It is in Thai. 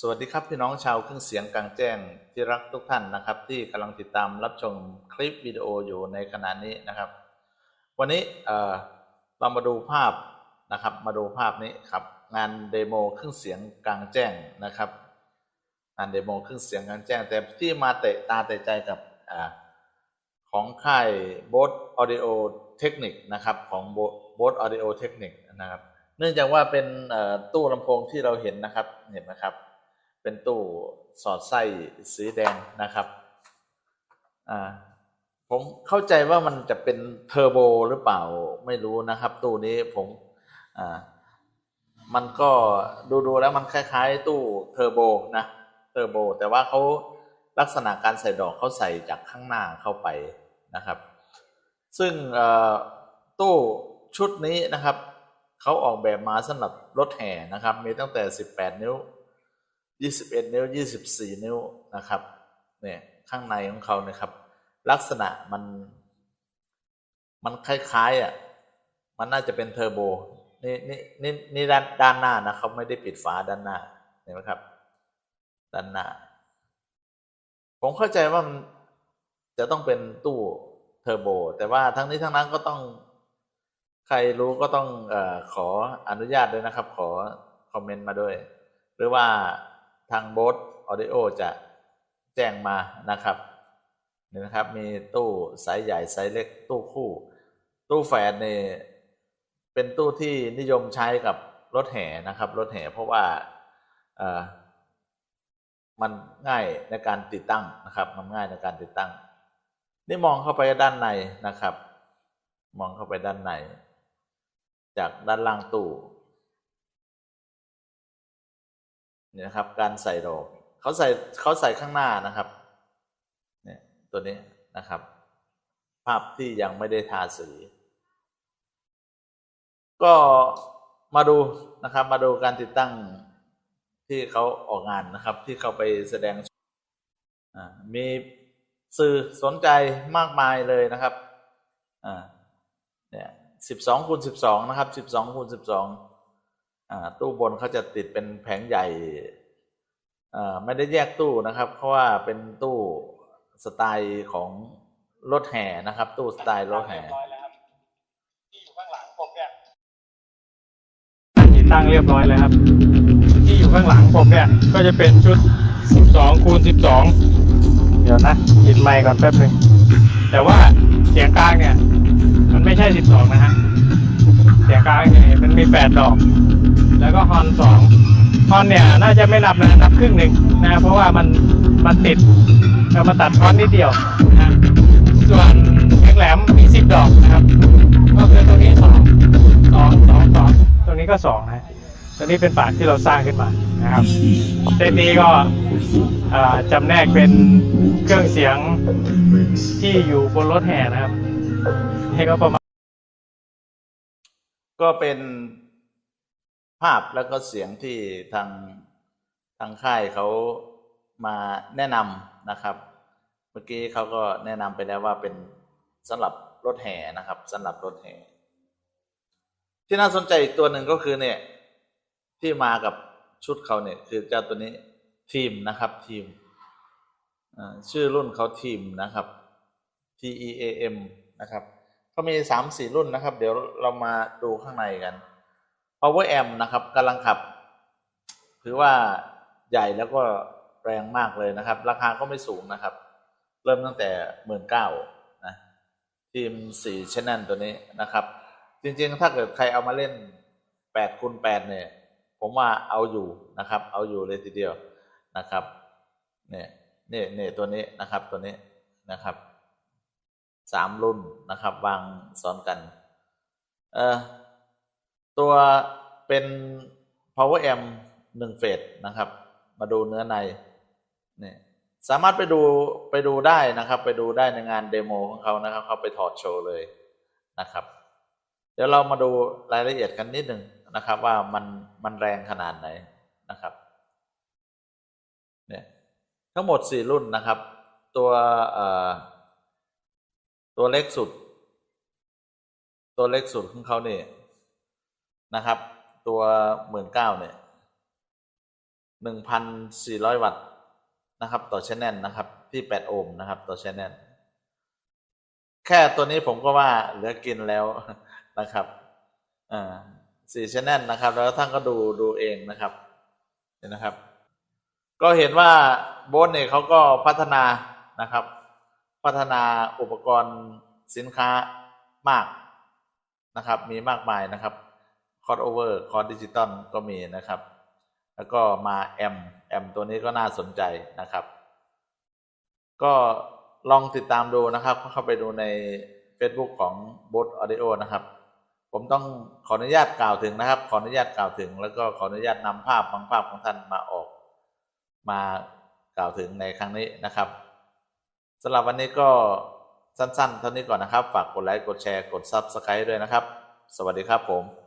สวัสดีครับพี่น้องชาวเครื่องเสียงกลางแจ้งที่รักทุกท่านนะครับ ที่กำลังติดตามรับชมคลิปวิดีโออยู่ในขณะนี้นะครับ วันนี้เออเรามาดูภาพนะครับ มาดูภาพนี้ครับ งานเดโมเครื่องเสียงกลางแจ้งนะครับ งานเดโมเครื่องเสียงกลางแจ้ง แต่ที่มาเตะตาเตะใจกับอของค่ายโบสออดิโอเทคนิคนะครับของโบสออดิโอเทคนิคนะครับ เนื่องจากว่าเป็นตู้ลำโพงที่เราเห็นนะครับเห็นไหมครับ เป็นตู้สอดไส้สีแดงนะครับอ่าผมเข้าใจว่ามันจะเป็นเทอร์โบหรือเปล่าไม่รู้นะครับ ตู้นี้ผมอ่ามันก็ดูๆแล้วมันคล้ายๆ ตู้เทอร์โบนะเทอร์โบ แต่ว่าเขาลักษณะการใส่ดอกเขาใส่จากข้างหน้าเข้าไปนะครับ ซึ่งตู้ชุดนี้นะครับเขาออกแบบมาสำหรับรถแห่นะครับ มีตั้งแต่ 18 นิ้ว 21นิ้ว24นิ้วนะครับเนี่ยข้างในของเขาเนี่ยครับ ลักษณะมัน มันคล้ายๆอะมันน่าจะเป็นเทอร์โบนี่นี่นี่นี่ด้านด้านหน้านะครับไม่ได้ปิดฝาด้านหน้าเห็นไหมครับ ด้านหน้า ผมเข้าใจว่ามันจะต้องเป็นตู้เทอร์โบ แต่ว่าทั้งนี้ทั้งนั้นก็ต้องใครรู้ก็ต้องอขออนุญาตด้วยนะครับ ขอคอมเมนต์มาด้วย หรือว่า ทางโบสออดิโอจะแจ้งมานะครับนี่นะครับมีตู้สายใหญ่สายเล็กตู้คู่ ตู้แฝดนี่เป็นตู้ที่นิยมใช้กับรถแห่นะครับรถแห่เพราะว่าเออมันง่ายในการติดตั้งนะครับ มันง่ายในการติดตั้ง นี่มองเข้าไปด้านในนะครับ มองเข้าไปด้านใน จากด้านล่างตู้ นี่นะครับ การใส่ดอกเขาใส่เขาใส่ข้างหน้านะครับเนี่ยตัวนี้นะครับ ภาพที่ยังไม่ได้ทาสี ก็มาดูนะครับ มาดูการติดตั้งที่เขาออกงานนะครับ ที่เขาไปแสดงมีสื่อสนใจมากมายเลยนะครับ อ่า เนี่ยสิบสองคูณสิบสองนะครับสิบสองคูณสิบสอง ตู้บนเขาจะติดเป็นแผงใหญ่อ่าไม่ได้แยกตู้นะครับ เพราะว่าเป็นตู้สไตล์ของรถแห่นะครับ ตู้สไตล์รถแห่ที่อยู่ข้างหลังผมเนี่ยติดตั้งเรียบร้อยแล้วครับ ที่อยู่ข้างหลังผมเนี่ย ก็จะเป็นชุด 12คูณ12 เดี๋ยวนะปิดไมค์ก่อนแป๊บหนึงแต่ว่าเสียงกลางเนี่ย มันไม่ใช่ 12 นะฮะเสียงกลางเนี่ยมันมี 8 ดอก แล้วก็ฮอน2ฮอนเนี่ยน่าจะไม่นับนะนับครึ่งหนึ่งนะเพราะว่ามันมันติดเรามาตัดฮอนนิดเดียวนะฮะส่วนเสียงแหลมมี10ดอกนะครับ ก็คือตัวนี้สองสองสองสองตัวนี้ก็สองนะตัวนี้เป็นปากที่เราสร้างขึ้นมานะครับเส้นนี้ก็อ่าจำแนกเป็นเครื่องเสียงที่อยู่บนรถแห่นะครับนี่ก็ประมาณก็เป็น ภาพแล้วก็เสียงที่ทางทางค่ายเขามาแนะนำนะครับ เมื่อกี้เขาก็แนะนำไปแล้วว่าเป็นสำหรับรถแห่นะครับสำหรับรถแห่ที่น่าสนใจอีกตัวหนึ่งก็คือเนี่ยที่มากับชุดเขาเนี่ยคือเจ้าตัวนี้ทีมนะครับทีมชื่อรุ่นเขาทีมนะครับ T E A M นะครับเขามีสามสี่รุ่นนะครับ เดี๋ยวเรามาดูข้างในกัน Power Amp นะครับกำลังขับ ถือว่าใหญ่แล้วก็แรงมากเลยนะครับ ราคาก็ไม่สูงนะครับ เริ่มตั้งแต่หมื่นเก้านะทีมสี่ชแนลตัวนี้นะครับ จริงๆ ถ้าเกิดใครเอามาเล่นแปดคูณแปดเนี่ย ผมว่าเอาอยู่นะครับ เอาอยู่เลยทีเดียวนะครับเนี่ยเนี่ยเนี่ยตัวนี้นะครับตัวนี้นะครับสามรุ่นนะครับ วางซ้อนกัน เอ่อตัว เป็น power amp หนึ่งเฟสนะครับ มาดูเนื้อในเนี่ยสามารถไปดูไปดูได้นะครับ ไปดูได้ในงานเดโมของเขานะครับ เขาไปถอดโชว์เลยนะครับ เดี๋ยวเรามาดูรายละเอียดกันนิดหนึ่งนะครับ ว่ามันมันแรงขนาดไหนนะครับเนี่ยทั้งหมดสี่รุ่นนะครับ ตัวเอ่อตัวเล็กสุด ตัวเล็กสุดของเขาเนี่ยนะครับ ตัวหมื่นเก้าเนี่ย1,400วัตต์นะครับ ต่อชแนลนะครับ ที่8โอห์มนะครับ ต่อชแนลแค่ตัวนี้ผมก็ว่าเหลือกินแล้วนะครับอ่าสี่ชแนลนะครับ แล้วท่านก็ดูดูเองนะครับเห็นนะครับ ก็เห็นว่าโบสเนี่ยเขาก็พัฒนานะครับ พัฒนาอุปกรณ์สินค้ามากนะครับ มีมากมายนะครับ คอร์ดโอเวอร์คอร์ดดิจิตอลก็มีนะครับ แล้วก็มาแอมแอมตัวนี้ก็น่าสนใจนะครับ ก็ลองติดตามดูนะครับเข้าไปดูใน Facebook ของ b o t Audio นะครับ ผมต้องขออนุญาตกล่าวถึงนะครับ ขออนุญาตกล่าวถึง แล้วก็ขออนุญาตนำภาพบางภาพของท่านมาออก มากล่าวถึงในครั้งนี้นะครับสำหรับวันนี้ก็สั้นๆ เท่านี้ก่อนนะครับ ฝากกดไลค์ กดแชร์ กด Subscribe ด้วยนะครับ สวัสดีครับผม